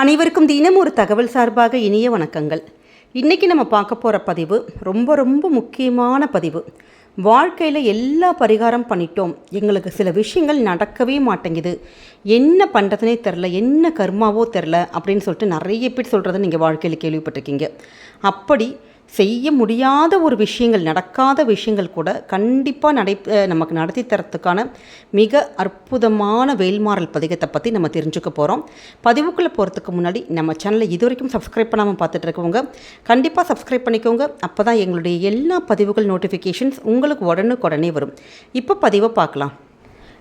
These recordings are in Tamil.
அனைவருக்கும் தினம் ஒரு தகவல் சார்பாக இனிய வணக்கங்கள். இன்றைக்கி நம்ம பார்க்க போகிற பதிவு ரொம்ப ரொம்ப முக்கியமான பதிவு. வாழ்க்கையில் எல்லா பரிகாரம் பண்ணிட்டோம். எங்களுக்கு சில விஷயங்கள் நடக்கவே மாட்டேங்குது. என்ன பண்ணுறதுனே தெரில என்ன கர்மாவோ தெரில அப்படின்னு சொல்லிட்டு நிறைய பேர் சொல்கிறத நீங்கள் வாழ்க்கையில் கேள்விப்பட்டிருக்கீங்க. அப்படி செய்ய முடியாத ஒரு விஷயங்கள் நடக்காத விஷயங்கள் கூட கண்டிப்பாக நடை நமக்கு நடத்தி தரத்துக்கான மிக அற்புதமான வேல்மாறல் பதிகத்தை பற்றி நம்ம தெரிஞ்சுக்க போகிறோம் பதிவுக்குள்ளே போகிறதுக்கு முன்னாடி நம்ம சேனலை இது வரைக்கும் சப்ஸ்கிரைப் பண்ணாமல் பார்த்துட்டு இருக்கவங்க கண்டிப்பாக சப்ஸ்கிரைப் பண்ணிக்கோங்க. அப்போ தான் எங்களுடைய எல்லா பதிவுகள் நோட்டிஃபிகேஷன்ஸ் உங்களுக்கு உடனுக்குடனே வரும். இப்போ பதிவை பார்க்கலாம்.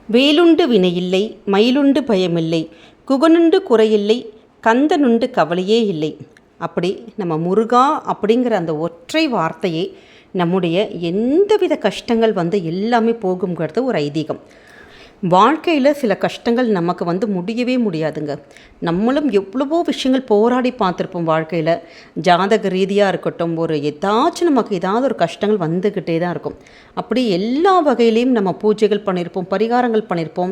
வேலுண்டு வினையில்லை மயிலுண்டு பயமில்லை குகனுண்டு குறையில்லை கந்தனுண்டு கவலையே இல்லை. அப்படி நம்ம முருகா அப்படிங்கிற அந்த ஒற்றை வார்த்தையே நம்முடைய எந்தவித கஷ்டங்கள் வந்து எல்லாமே போகுங்கிறது ஒரு ஐதீகம். வாழ்க்கையில் சில கஷ்டங்கள் நமக்கு வந்து முடியவே முடியாதுங்க. நம்மளும் எவ்வளவோ விஷயங்கள் போராடி பார்த்துருப்போம் வாழ்க்கையில். ஜாதக ரீதியாக இருக்கட்டும் ஒரு ஏதாச்சும் நமக்கு ஏதாவது ஒரு கஷ்டங்கள் வந்துக்கிட்டே தான் இருக்கும். அப்படி எல்லா வகையிலையும் நம்ம பூஜைகள் பண்ணியிருப்போம் பரிகாரங்கள் பண்ணியிருப்போம்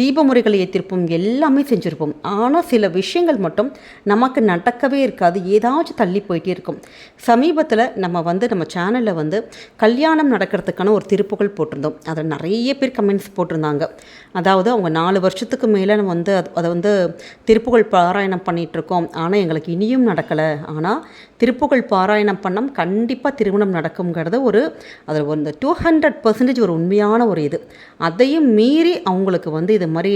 தீப முறைகள் ஏற்றிருப்போம் எல்லாமே செஞ்சுருப்போம். ஆனால் சில விஷயங்கள் மட்டும் நமக்கு நடக்கவே இருக்காது ஏதாச்சும் தள்ளி போயிட்டே இருக்கும். சமீபத்தில் நம்ம வந்து நம்ம சேனலில் வந்து கல்யாணம் நடக்கிறதுக்கான ஒரு திருப்புகள் போட்டிருந்தோம். அதில் நிறைய பேர் கமெண்ட்ஸ் போட்டிருந்தாங்க. அதாவது அவங்க நாலு வருஷத்துக்கு மேலே நம்ம வந்து அது அதை வந்து திருப்புகழ் பாராயணம் பண்ணிகிட்ருக்கோம் ஆனால் எங்களுக்கு இனியும் நடக்கலை. ஆனால் திருப்புகழ் பாராயணம் பண்ணம் கண்டிப்பாக திருமணம் நடக்குங்கிறது ஒரு அதில் வந்து டூ ஹண்ட்ரட் பர்சன்டேஜ் ஒரு உண்மையான ஒரு இது. அதையும் மீறி அவங்களுக்கு வந்து இது மாதிரி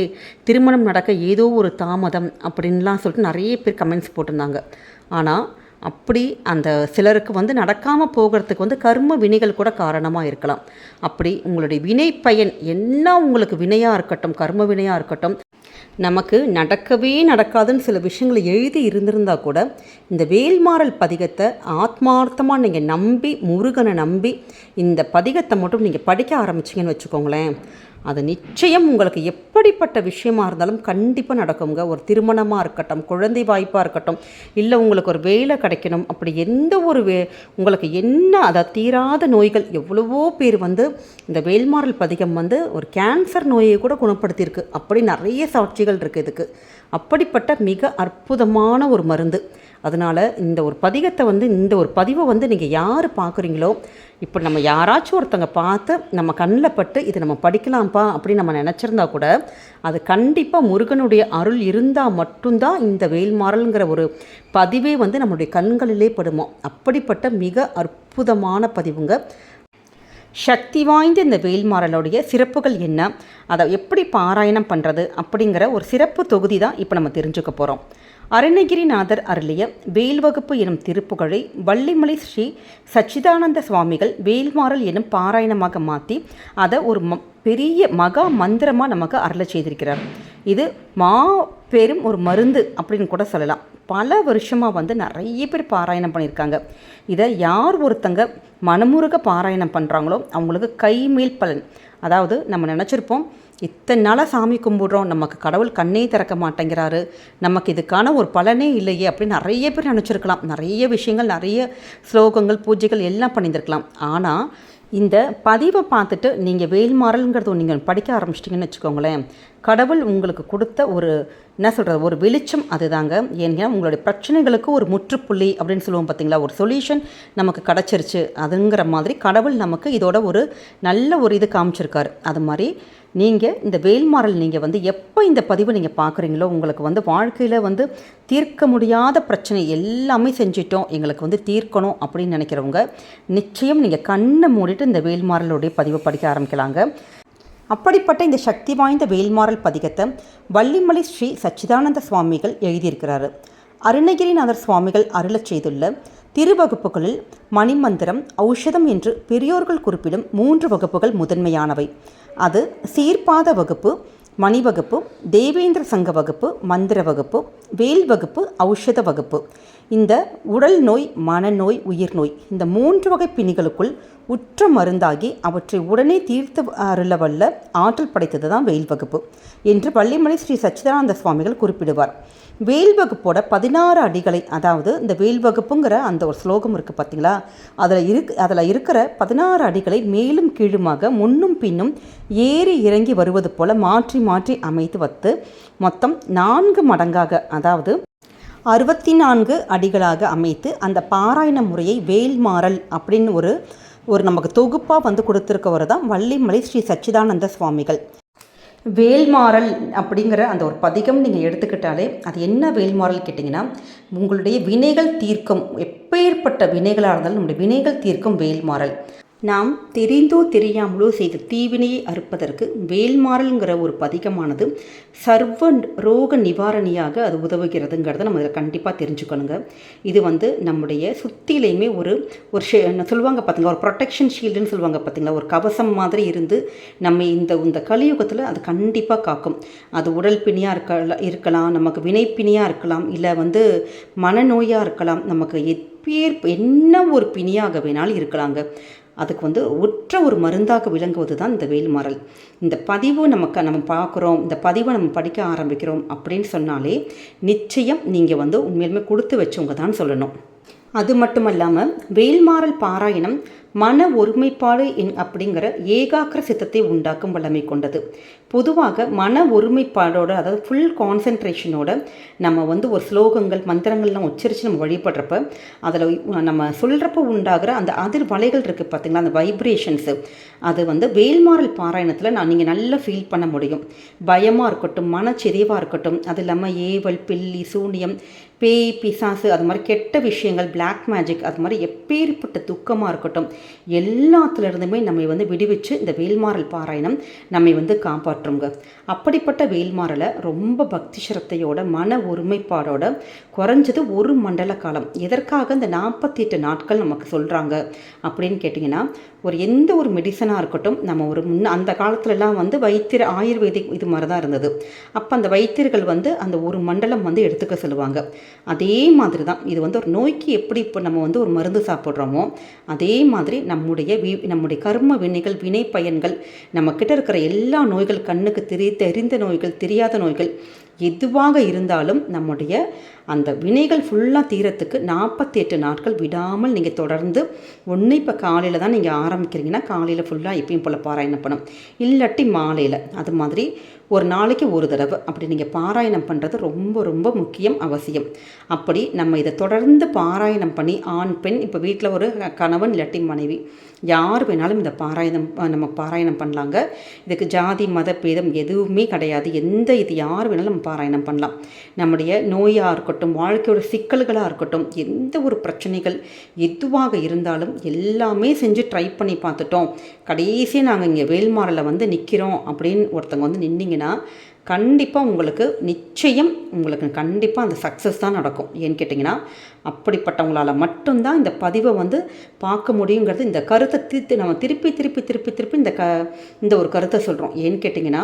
திருமணம் நடக்க ஏதோ ஒரு தாமதம் அப்படின்லாம் சொல்லிட்டு நிறைய பேர் கமெண்ட்ஸ் போட்டிருந்தாங்க. ஆனால் அப்படி அந்த சிலருக்கு வந்து நடக்காமல் போகிறதுக்கு வந்து கர்ம வினைகள் கூட காரணமாக இருக்கலாம். அப்படி உங்களுடைய வினை பயன் என்ன உங்களுக்கு வினையாக இருக்கட்டும் கர்ம வினையாக இருக்கட்டும் நமக்கு நடக்கவே நடக்காதுன்னு சில விஷயங்களை எழுதி இருந்திருந்தால் கூட இந்த வேல்மாறல் பதிகத்தை ஆத்மார்த்தமாக நீங்கள் நம்பி முருகனை நம்பி இந்த பதிகத்தை மட்டும் நீங்கள் படிக்க ஆரம்பிச்சிங்கன்னு வச்சுக்கோங்களேன். அது நிச்சயம் உங்களுக்கு எப்படிப்பட்ட விஷயமா இருந்தாலும் கண்டிப்பாக நடக்குங்க ஒரு திருமணமாக இருக்கட்டும் குழந்தை வாய்ப்பாக இருக்கட்டும் இல்லை உங்களுக்கு ஒரு வேலை கிடைக்கணும் அப்படி எந்த ஒரு வே உங்களுக்கு என்ன அதை தீராத நோய்கள் எவ்வளவோ பேர் வந்து இந்த வேல்மாறல் பதிகம் வந்து ஒரு கேன்சர் நோயை கூட குணப்படுத்தியிருக்கு. அப்படி நிறைய சாட்சிகள் இருக்குது இதுக்கு. அப்படிப்பட்ட மிக அற்புதமான ஒரு மருந்து. அதனால் இந்த ஒரு பதிகத்தை வந்து இந்த ஒரு பதிவை வந்து நீங்கள் யார் பார்க்குறீங்களோ இப்போ நம்ம யாராச்சும் ஒருத்தங்க பார்த்து நம்ம கண்ணில் பட்டு இதை நம்ம படிக்கலாம்ப்பா அப்படின்னு நம்ம நினச்சிருந்தா கூட அது கண்டிப்பாக முருகனுடைய அருள் இருந்தால் மட்டும்தான் இந்த வேல்மாறல்ங்கிற ஒரு பதிவே வந்து நம்மளுடைய கண்களிலே படுமோ. அப்படிப்பட்ட மிக அற்புதமான பதிவுங்க. சக்தி வாய்ந்த இந்த வேல்மாறலுடைய சிறப்புகள் என்ன? அதை எப்படி பாராயணம் பண்ணுறது அப்படிங்கிற ஒரு சிறப்பு தொகுதி தான் இப்போ நம்ம தெரிஞ்சுக்க போகிறோம் அருணகிரிநாதர் அருளிய வேல் வகுப்பு எனும் திருப்புகழை வள்ளிமலை ஸ்ரீ சச்சிதானந்த சுவாமிகள் வேல்மாறல் எனும் பாராயணமாக மாற்றி அதை ஒரு ம பெரிய மகா மந்திரமாக நமக்கு அருளை செய்திருக்கிறார். இது மா பெரும் ஒரு மருந்து அப்படின்னு கூட சொல்லலாம். பல வருஷமாக வந்து நிறைய பேர் பாராயணம் பண்ணியிருக்காங்க. இதை யார் ஒருத்தங்க மனமுருக பாராயணம் பண்ணுறாங்களோ அவங்களுக்கு கைமேல் பலன். அதாவது நம்ம நினச்சிருப்போம் இத்தனை நாளாக சாமி கும்பிடுறோம் நமக்கு கடவுள் கண்ணே திறக்க மாட்டேங்கிறாரு நமக்கு இதுக்கான ஒரு பலனே இல்லையே அப்படின்னு நிறைய பேர் நினச்சிருக்கலாம். நிறைய விஷயங்கள் நிறைய ஸ்லோகங்கள் பூஜைகள் எல்லாம் பண்ணியிருந்திருக்கலாம். ஆனால் இந்த பதிவை பார்த்துட்டு நீங்கள் வேல்மாறல்ங்கிறது நீங்கள் படிக்க ஆரம்பிச்சிட்டிங்கன்னு வச்சுக்கோங்களேன். கடவுள் உங்களுக்கு கொடுத்த ஒரு என்ன சொல்கிறது ஒரு வெளிச்சம் அதுதாங்க. ஏன்னா உங்களுடைய பிரச்சனைகளுக்கு ஒரு முற்றுப்புள்ளி அப்படின்னு சொல்லுவோம் பார்த்தீங்களா ஒரு சொல்யூஷன் நமக்கு கிடச்சிருச்சு. அதுங்கிற மாதிரி கடவுள் நமக்கு இதோட ஒரு நல்ல ஒரு இது காமிச்சிருக்காரு. அது மாதிரி நீங்கள் இந்த வேல்மாறல் நீங்கள் வந்து எப்போ இந்த பதிவு நீங்கள் பார்க்குறீங்களோ உங்களுக்கு வந்து வாழ்க்கையில் வந்து தீர்க்க முடியாத பிரச்சனை எல்லாமே செஞ்சிட்டோம் எங்களுக்கு வந்து தீர்க்கணும் அப்படின்னு நினைக்கிறவங்க நிச்சயம் நீங்கள் கண்ணை மூடிட்டு இந்த வேல்மாறலுடைய பதிவை படிக்க ஆரம்பிக்கலாங்க. அப்படிப்பட்ட இந்த சக்தி வாய்ந்த வேல்மாறல் பதிகத்தை வள்ளிமலை ஸ்ரீ சச்சிதானந்த சுவாமிகள் எழுதியிருக்கிறாரு. அருணகிரிநாதர் சுவாமிகள் அருளச் செய்துள்ள திருவகுப்புகளில் மணிமந்திரம் ஔஷதம் என்று பெரியோர்கள் குறிப்பிடும் மூன்று வகுப்புகள் முதன்மையானவை. அது சீர்பாத வகுப்பு மணி வகுப்பு தேவேந்திர சங்க வகுப்பு மந்திர வகுப்பு வேல் வகுப்பு ஔஷத வகுப்பு. இந்த உடல் நோய் மனநோய் உயிர் நோய் இந்த மூன்று வகை பிணிகளுக்குள் உற்ற மருந்தாகி அவற்றை உடனே தீர்த்து அருள வல்ல ஆற்றல் படைத்தது தான் வெயில் வகுப்பு என்று பள்ளிமலை ஸ்ரீ சச்சிதானந்த சுவாமிகள் குறிப்பிடுவார். வேல் வகுப்போட பதினாறு அடிகளை அதாவது இந்த வேல் வகுப்புங்கிற அந்த ஒரு ஸ்லோகம் இருக்குது பார்த்தீங்களா அதில் இருக்கு அதில் இருக்கிற பதினாறு அடிகளை மேலும் கீழுமாக முன்னும் பின்னும் ஏறி இறங்கி வருவது போல மாற்றி மாற்றி அமைத்து வத்து மொத்தம் நான்கு மடங்காக அதாவது அறுபத்தி நான்கு அடிகளாக அமைத்து அந்த பாராயண முறையை வேல்மாறல் அப்படின்னு ஒரு ஒரு நமக்கு தொகுப்பாக வந்து கொடுத்துருக்கவர் தான் வள்ளிமலை ஸ்ரீ சச்சிதானந்த சுவாமிகள். வேல்மாறல் அப்படிங்கிற அந்த ஒரு பதிகம் நீங்கள் எடுத்துக்கிட்டாலே அது என்ன வேல்மாறல் கேட்டிங்கன்னா உங்களுடைய வினைகள் தீர்க்கும் எப்பேற்பட்ட வினைகளாக இருந்தாலும் நம்முடைய வினைகள் தீர்க்கும் வேல்மாறல் நாம் தெரிந்தோ தெரியாமலோ செய்த தீவினையை அறுப்பதற்கு வேல்மாறல்ங்கிற ஒரு பதிகமானது சர்வ ரோக நிவாரணியாக அது உதவுகிறதுங்கிறத நம்ம இதில் கண்டிப்பாக தெரிஞ்சுக்கணுங்க. இது வந்து நம்முடைய சுத்திலையுமே ஒரு ஒரு ஷே சொல்லுவாங்க பார்த்தீங்களா ஒரு ப்ரொடெக்ஷன் ஷீல்டுன்னு சொல்லுவாங்க பார்த்தீங்களா ஒரு கவசம் மாதிரி இருந்து நம்ம இந்த இந்த கலியுகத்தில் அது கண்டிப்பாக காக்கும். அது உடல் பிணியாக இருக்க இருக்கலாம் நமக்கு வினைப்பிணியாக இருக்கலாம் இல்லை வந்து மனநோயாக இருக்கலாம் நமக்கு எத் பேர் என்ன ஒரு பிணியாக வேணாலும் இருக்கலாங்க. அதுக்கு வந்து ஒற்ற ஒரு மருந்தாக விளங்குவது தான் இந்த வேல்மாறல் இந்த பதிவு நமக்கு நம்ம பார்க்குறோம் இந்த பதிவை நம்ம படிக்க ஆரம்பிக்கிறோம் அப்படின்னு சொன்னாலே நிச்சயம் நீங்கள் வந்து உண்மையிலுமே கொடுத்து வச்சவங்க தான் சொல்லணும். அது மட்டும் இல்லாமல் வேல்மாறல் பாராயணம் மன ஒருமைப்பாடு என் அப்படிங்கிற ஏகாக்கிர சித்தத்தை உண்டாக்கும் வல்லமை கொண்டது. பொதுவாக மன ஒருமைப்பாடோட அதாவது ஃபுல் கான்சென்ட்ரேஷனோட நம்ம வந்து ஒரு ஸ்லோகங்கள் மந்திரங்கள்லாம் உச்சரித்து நம்ம வழிபடுறப்ப அதில் நம்ம சொல்கிறப்ப உண்டாகிற அந்த அதிர் வலைகள் இருக்குது பார்த்திங்களா அந்த வைப்ரேஷன்ஸு அது வந்து வேல்மாறல் பாராயணத்தில் நான் நீங்கள் நல்லா ஃபீல் பண்ண முடியும். பயமாக இருக்கட்டும் மனச்சிதைவாக இருக்கட்டும் அது இல்லாமல் ஏவல் பில்லி சூனியம் பேய் பிசாசு அது மாதிரி கெட்ட விஷயங்கள் பிளாக் மேஜிக் அது மாதிரி எப்பேற்பட்ட துக்கமாக இருக்கட்டும் எல்லாத்துலேருந்துமே நம்மை வந்து விடுவிச்சு இந்த வேல்மாறல் பாராயணம் நம்மை வந்து காப்பாற்றுங்க. அப்படிப்பட்ட வேல்மாறலை ரொம்ப பக்தி சிரத்தையோட மன ஒருமைப்பாடோட குறைஞ்சது ஒரு மண்டல காலம். எதற்காக இந்த நாற்பத்தி எட்டு நாட்கள் நமக்கு சொல்கிறாங்க அப்படின்னு கேட்டிங்கன்னா ஒரு எந்த ஒரு மெடிசனாக இருக்கட்டும் நம்ம ஒரு முன்ன அந்த காலத்துலலாம் வந்து வைத்திர ஆயுர்வேதிக் இது மாதிரி தான் இருந்தது. அப்போ அந்த வைத்தியர்கள் வந்து அந்த ஒரு மண்டலம் வந்து எடுத்துக்க சொல்லுவாங்க. அதே மாதிரி தான் இது வந்து ஒரு நோய்க்கு எப்படி இப்போ நம்ம வந்து ஒரு மருந்து சாப்பிட்றோமோ அதே மாதிரி நம்முடைய வி நம்முடைய கர்ம வினைகள் வினை பயன்கள் நம்மக்கிட்ட இருக்கிற எல்லா நோய்கள் கண்ணுக்கு தெரி தெரிந்த நோய்கள் தெரியாத நோய்கள் எதுவாக இருந்தாலும் நம்முடைய அந்த வினைகள் ஃபுல்லாக தீரத்துக்கு நாற்பத்தி எட்டு நாட்கள் விடாமல் நீங்கள் தொடர்ந்து ஒன்று இப்போ காலையில் தான் நீங்கள் ஆரம்பிக்கிறீங்கன்னா காலையில் ஃபுல்லாக எப்பயும் போல் பாராயணம் பண்ணும் இல்லாட்டி மாலையில் அது மாதிரி ஒரு நாளைக்கு ஒரு தடவை அப்படி நீங்கள் பாராயணம் பண்ணுறது ரொம்ப ரொம்ப முக்கியம் அவசியம். அப்படி நம்ம இதை தொடர்ந்து பாராயணம் பண்ணி ஆண் பெண் இப்போ வீட்டில் ஒரு கணவன் இல்லாட்டி மனைவி யார் வேணாலும் இந்த பாராயணம் நம்ம பாராயணம் பண்ணலாங்க. இதுக்கு ஜாதி மத பேதம் எதுவுமே கிடையாது. எந்த இது யார் வேணாலும் நம்ம பாராயணம் பண்ணலாம். நம்முடைய நோயாக இருக்கட்டும் இருக்கட்டும் வாழ்க்கையோட சிக்கல்களாக இருக்கட்டும் எந்த ஒரு பிரச்சனைகள் எதுவாக இருந்தாலும் எல்லாமே செஞ்சு ட்ரை பண்ணி பார்த்துட்டோம். கடைசியாக நாங்கள் இங்கே வேல்மாரில் வந்து நிற்கிறோம் அப்படின்னு ஒருத்தவங்க வந்து நின்னீங்கன்னா கண்டிப்பாக உங்களுக்கு நிச்சயம் உங்களுக்கு கண்டிப்பாக அந்த சக்ஸஸ் தான் நடக்கும். ஏன்னு கேட்டிங்கன்னா அப்படிப்பட்டவங்களால் மட்டும்தான் இந்த பதிவை வந்து பார்க்க முடியுங்கிறது இந்த கருத்தை திருத்தி நம்ம திருப்பி திருப்பி திருப்பி திருப்பி இந்த க இந்த ஒரு கருத்தை சொல்கிறோம் ஏன்னு கேட்டிங்கன்னா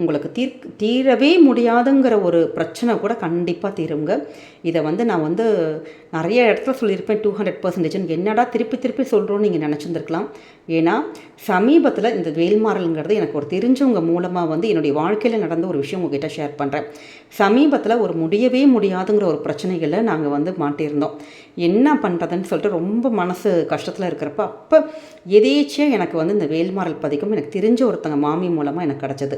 உங்களுக்கு தீர் தீரவே முடியாதுங்கிற ஒரு பிரச்சனை கூட கண்டிப்பாக தீருங்க. இதை வந்து நான் வந்து நிறைய இடத்துல சொல்லியிருப்பேன் டூ ஹண்ட்ரட் பர்சன்டேஜ் என்னடா திருப்பி திருப்பி சொல்கிறோன்னு நீங்கள் நினச்சிருந்துருக்கலாம். ஏன்னா சமீபத்தில் இந்த வேல்மாறல்ங்கிறது எனக்கு ஒரு தெரிஞ்சவங்க மூலமாக வந்து என்னுடைய வாழ்க்கையில் நடந்த ஒரு விஷயம் உங்ககிட்ட ஷேர் பண்ணுறேன் சமீபத்தில் ஒரு முடியவே முடியாதுங்கிற ஒரு பிரச்சனைகளை நாங்கள் வந்து மாட்டியிருந்தோம். என்ன பண்ணுறதுன்னு சொல்லிட்டு ரொம்ப மனசு கஷ்டத்தில் இருக்கிறப்ப அப்போ எதேச்சியாக எனக்கு வந்து இந்த வேல்மாரல் பதிக்கும் எனக்கு தெரிஞ்ச ஒருத்தங்க மாமி மூலமாக எனக்கு கிடச்சிது.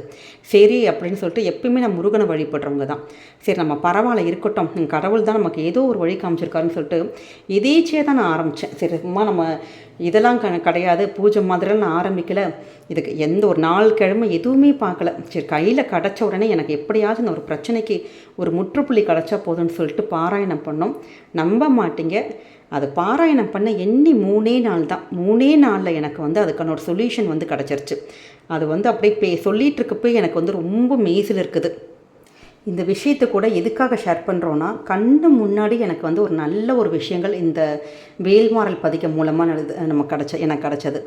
சரி அப்படின்னு சொல்லிட்டு எப்பயுமே நான் முருகனை வழிபடுறவங்க தான். சரி நம்ம பரவாயில்ல இருக்கட்டும். கடவுள் தான் நமக்கு ஏதோ ஒரு வழி காமிச்சிருக்காருன்னு சொல்லிட்டு எதேச்சியாக தான் நான் ஆரம்பித்தேன் சரி சும்மா நம்ம இதெல்லாம் க கிடையாது. பூஜை மாதிரிலாம் ஆரம்பிக்கலை. இதுக்கு எந்த ஒரு நாள் கிழமை எதுவுமே பார்க்கல. சரி கையில் கிடச்ச உடனே எனக்கு எப்படியாவது இந்த ஒரு பிரச்சனைக்கு ஒரு முற்றுப்புள்ளி கிடச்சா போதும்னு சொல்லிட்டு பாராயணம் பண்ணோம். நம்ப மாட்டீங்க. அது பாராயணம் பண்ண எண்ணி மூணே நாள் தான். மூணே நாளில் எனக்கு வந்து அதுக்கான ஒரு சொல்யூஷன் வந்து கிடச்சிருச்சு. அது வந்து அப்படியே பே சொல்லிகிட்டு இருக்கப்போ எனக்கு வந்து ரொம்ப மேசில் இருக்குது. இந்த விஷயத்தை கூட எதுக்காக ஷேர் பண்ணுறோன்னா கண்ணு முன்னாடி எனக்கு வந்து ஒரு நல்ல ஒரு விஷயங்கள் இந்த வேல்மாறல் பதிகம் மூலமாக நடது நம்ம கிடச்ச எனக்கு கிடச்சது.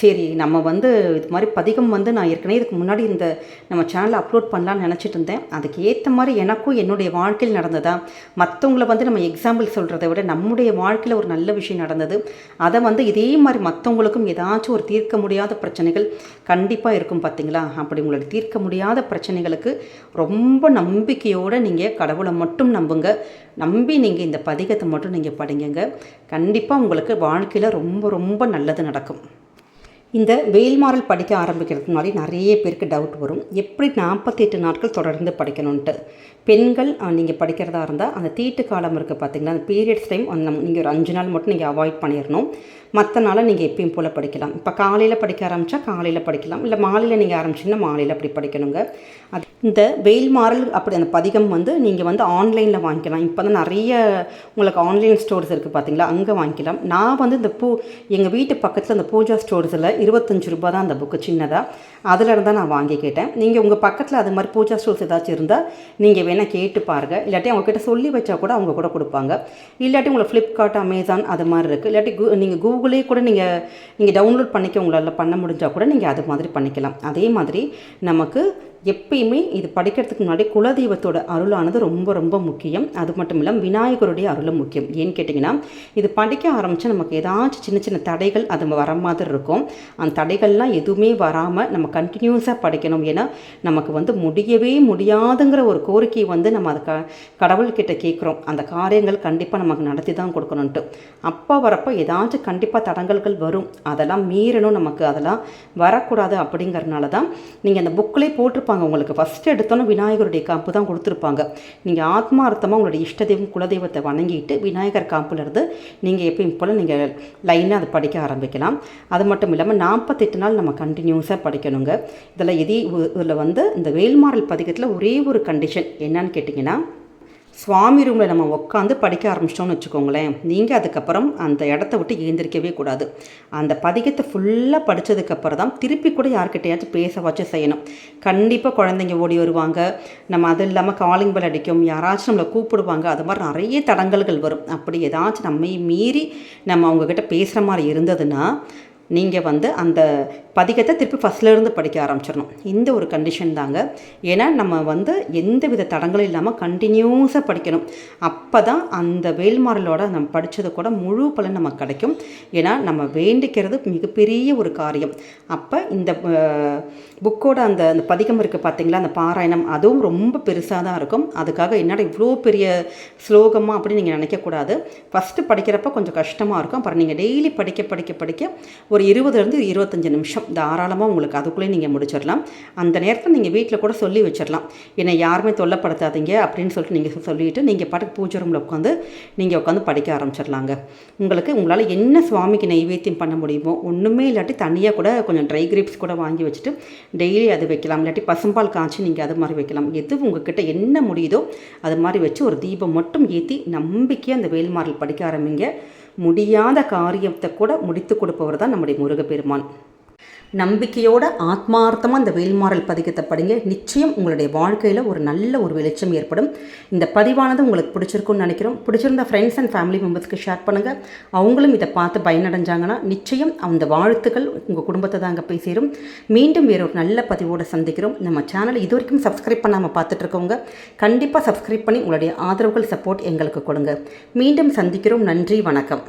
சரி நம்ம வந்து இது மாதிரி பதிகம் வந்து நான் ஏற்கனவே இதுக்கு முன்னாடி இந்த நம்ம சேனலில் அப்லோட் பண்ணலான்னு நினச்சிட்டு இருந்தேன். அதுக்கு ஏற்ற மாதிரி எனக்கும் என்னுடைய வாழ்க்கையில் நடந்ததா? மற்றவங்கள வந்து நம்ம எக்ஸாம்பிள் சொல்கிறத விட நம்முடைய வாழ்க்கையில் ஒரு நல்ல விஷயம் நடந்தது. அதை வந்து இதே மாதிரி மற்றவங்களுக்கும் ஏதாச்சும் ஒரு தீர்க்க முடியாத பிரச்சனைகள் கண்டிப்பாக இருக்கும் பார்த்தீங்களா அப்படி உங்களுடைய தீர்க்க முடியாத பிரச்சனைகளுக்கு ரொம்ப நம்ப நம்பிக்கையோடு நீங்கள் கடவுளை மட்டும் நம்புங்க. நம்பி நீங்கள் இந்த பதிகத்தை மட்டும் நீங்கள் படிங்கங்க. கண்டிப்பாக உங்களுக்கு வாழ்க்கையில் ரொம்ப ரொம்ப நல்லது நடக்கும். இந்த வேல்மாறல் படிக்க ஆரம்பிக்கிறதுக்கு முன்னாடி நிறைய பேருக்கு டவுட் வரும். எப்படி நாற்பத்தெட்டு நாட்கள் தொடர்ந்து படிக்கணுன்ட்டு பெண்கள் நீங்கள் படிக்கிறதா இருந்தால் அந்த தீட்டு காலம் இருக்குது பார்த்திங்கன்னா அந்த பீரியட்ஸ் டைம் அந்த நீங்கள் ஒரு அஞ்சு நாள் மட்டும் நீங்கள் அவாய்ட் பண்ணிடணும் மற்ற நாளை நீங்கள் எப்பயும் போல் படிக்கலாம். இப்போ காலையில் படிக்க ஆரம்பித்தா காலையில் படிக்கலாம். இல்லை மாலையில் நீங்கள் ஆரம்பிச்சிங்கன்னா மாலையில் அப்படி படிக்கணுங்க. அது இந்த வெயில் மாறல் அப்படி அந்த பதிகம் வந்து நீங்கள் வந்து ஆன்லைனில் வாங்கிக்கலாம். இப்போ தான் நிறைய உங்களுக்கு ஆன்லைன் ஸ்டோர்ஸ் இருக்குது பார்த்தீங்களா அங்கே வாங்கிக்கலாம். நான் வந்து இந்த பூ எங்கள் வீட்டு பக்கத்தில் அந்த பூஜா ஸ்டோர்ஸில் இருபத்தஞ்சு ரூபா தான் அந்த புக்கு சின்னதாக அதில் இருந்தால் நான் வாங்கி கேட்டேன் நீங்கள் உங்கள் பக்கத்தில் அது மாதிரி பூஜா ஸ்டோர்ஸ் ஏதாச்சும் இருந்தால் நீங்கள் வேணால் கேட்டு பாருங்கள் இல்லாட்டி அவங்கக்கிட்ட சொல்லி வச்சா கூட அவங்க கூட கொடுப்பாங்க. இல்லாட்டி உங்களுக்கு ஃப்ளிப்கார்ட் அமேசான் அது மாதிரி இருக்குது இல்லாட்டி கூ நீங்கள் கூகுளே கூட நீங்கள் நீங்கள் டவுன்லோட் பண்ணிக்க உங்களால் பண்ண முடிஞ்சால் கூட நீங்கள் அது மாதிரி பண்ணிக்கலாம். அதே மாதிரி நமக்கு எப்பயுமே இது படிக்கிறதுக்கு முன்னாடி குலதெய்வத்தோட அருளானது ரொம்ப ரொம்ப முக்கியம். அது மட்டும் இல்லாமல் விநாயகருடைய அருளும் முக்கியம். ஏன்னு கேட்டிங்கன்னா இது படிக்க ஆரம்பித்தா நமக்கு ஏதாச்சும் சின்ன சின்ன தடைகள் அது வர மாதிரி இருக்கும். அந்த தடைகள்லாம் எதுவுமே வராமல் நம்ம கண்டினியூஸாக படிக்கணும். ஏன்னா நமக்கு வந்து முடியவே முடியாதுங்கிற ஒரு கோரிக்கையை வந்து நம்ம அதை க கடவுள்கிட்ட கேட்குறோம். அந்த காரியங்கள் கண்டிப்பாக நமக்கு நடத்தி தான் கொடுக்கணுன்ட்டு அப்போ வரப்போ ஏதாச்சும் கண்டிப்பாக தடங்கல்கள் வரும். அதெல்லாம் மீறணும் நமக்கு. அதெல்லாம் வரக்கூடாது அப்படிங்கிறதுனால தான் நீங்கள் அந்த புக்கிலே போட்டு கொடுத்துருப்பாங்க உங்களுக்கு ஃபஸ்ட்டு எடுத்தோன்னே விநாயகருடைய காப்பு தான் கொடுத்துருப்பாங்க. நீங்கள் ஆத்மார்த்தமாக உங்களுடைய இஷ்டதெய்வம் குலதெய்வத்தை வணங்கிட்டு விநாயகர் காப்புலேருந்து நீங்கள் எப்பயும் போல் நீங்கள் லைனாக அதை படிக்க ஆரம்பிக்கலாம். அது மட்டும் இல்லாமல் நாற்பத்தெட்டு நாள் நம்ம கண்டினியூஸாக படிக்கணுங்க. இதில் எதி இதில் வந்து இந்த வேல்மாறல் பதிகத்தில் ஒரே ஒரு கண்டிஷன் என்னன்னு கேட்டிங்கன்னா சுவாமி ரூமில் நம்ம உட்காந்து படிக்க ஆரம்பிச்சிட்டோம்னு வச்சுக்கோங்களேன். நீங்கள் அதுக்கப்புறம் அந்த இடத்த விட்டு எழுந்திரிக்கவே கூடாது. அந்த பதிகத்தை ஃபுல்லாக படித்ததுக்கப்புறம் தான் திருப்பி கூட யார்கிட்டையாச்சும் பேச வச்சு செய்யணும். கண்டிப்பாக குழந்தைங்க ஓடி வருவாங்க. நம்ம அது இல்லாமல் காலிங் பெல் அடிக்கும். யாராச்சும் நம்மளை கூப்பிடுவாங்க. அது மாதிரி நிறைய தடங்கல்கள் வரும். அப்படி ஏதாச்சும் நம்மை மீறி நம்ம அவங்கக்கிட்ட பேசுகிற மாதிரி இருந்ததுன்னா நீங்கள் வந்து அந்த பதிகத்தை திருப்பி ஃபஸ்ட்லேருந்து படிக்க ஆரம்பிச்சிடணும். இந்த ஒரு கண்டிஷன் தாங்க. ஏன்னா நம்ம வந்து எந்த வித தடங்களும் இல்லாமல் கண்டினியூஸாக படிக்கணும். அப்போ தான் அந்த வேல்மாறலோட நம்ம படித்தது கூட முழு பலன் நமக்கு கிடைக்கும். ஏன்னா நம்ம வேண்டிக்கிறது மிகப்பெரிய ஒரு காரியம். அப்போ இந்த புக்கோட அந்த அந்த பதிகம் இருக்குது பார்த்தீங்களா அந்த பாராயணம் அதுவும் ரொம்ப பெருசாக தான் இருக்கும். அதுக்காக என்னடா இவ்வளோ பெரிய ஸ்லோகமாக அப்படின்னு நீங்கள் நினைக்கக்கூடாது. ஃபஸ்ட்டு படிக்கிறப்ப கொஞ்சம் கஷ்டமாக இருக்கும். அப்புறம் நீங்கள் டெய்லி படிக்க படிக்க படிக்க ஒரு இருபதுலேருந்து இருபத்தஞ்சி நிமிஷம். தாராளமாக உங்களுக்கு அதுக்குள்ளே நீங்கள் முடிச்சிடலாம். அந்த நேரத்தில் நீங்கள் வீட்டில் கூட சொல்லி வச்சிடலாம். என்னை யாருமே தொல்லப்படுத்தாதீங்க அப்படின்னு சொல்லிட்டு நீங்கள் சொல்லிவிட்டு நீங்கள் பாட்டுக்கு பூஜை ரூமில் உட்காந்து நீங்கள் உட்காந்து படிக்க ஆரம்பிச்சிடலாங்க. உங்களுக்கு உங்களால் என்ன சுவாமிக்கு நைவேத்தியம் பண்ண முடியுமோ ஒன்றுமே இல்லாட்டி தனியாக கூட கொஞ்சம் ட்ரை கிரேப்ஸ் கூட வாங்கி வச்சுட்டு டெய்லி அது வைக்கலாம். இல்லாட்டி பசும்பால் காய்ச்சி நீங்கள் அது மாதிரி வைக்கலாம். எது உங்ககிட்ட என்ன முடியுதோ அது மாதிரி வச்சு ஒரு தீபம் மட்டும் ஏற்றி நம்பிக்கையாக அந்த வேல்மாரில் படிக்க ஆரம்பிங்க. முடியாத காரியத்தை கூட முடித்து கொடுப்பவர் தான் நம்முடைய முருகப்பெருமான். நம்பிக்கையோட ஆத்மார்த்தமாக இந்த வேல்மாறல் பதிகத்தை படிங்க நிச்சயம் உங்களுடைய வாழ்க்கையில் ஒரு நல்ல ஒரு வெளிச்சம் ஏற்படும். இந்த பதிவானது உங்களுக்கு பிடிச்சிருக்குன்னு நினைக்கிறோம். பிடிச்சிருந்த ஃப்ரெண்ட்ஸ் அண்ட் ஃபேமிலி மெம்பர்ஸ்க்கு ஷேர் பண்ணுங்கள் அவங்களும் இதை பார்த்து பயனடைஞ்சாங்கன்னா நிச்சயம் அந்த வாழ்த்துக்கள் உங்கள் குடும்பத்தை தாங்க போய் சேரும். மீண்டும் வேறு ஒரு நல்ல பதிவோடு சந்திக்கிறோம். நம்ம சேனல் இது வரைக்கும் சப்ஸ்கிரைப் பண்ணாமல் பார்த்துட்ருக்கவங்க கண்டிப்பாக சப்ஸ்கிரைப் பண்ணி உங்களுடைய ஆதரவுகள் சப்போர்ட் எங்களுக்கு கொடுங்க. மீண்டும் சந்திக்கிறோம். நன்றி வணக்கம்.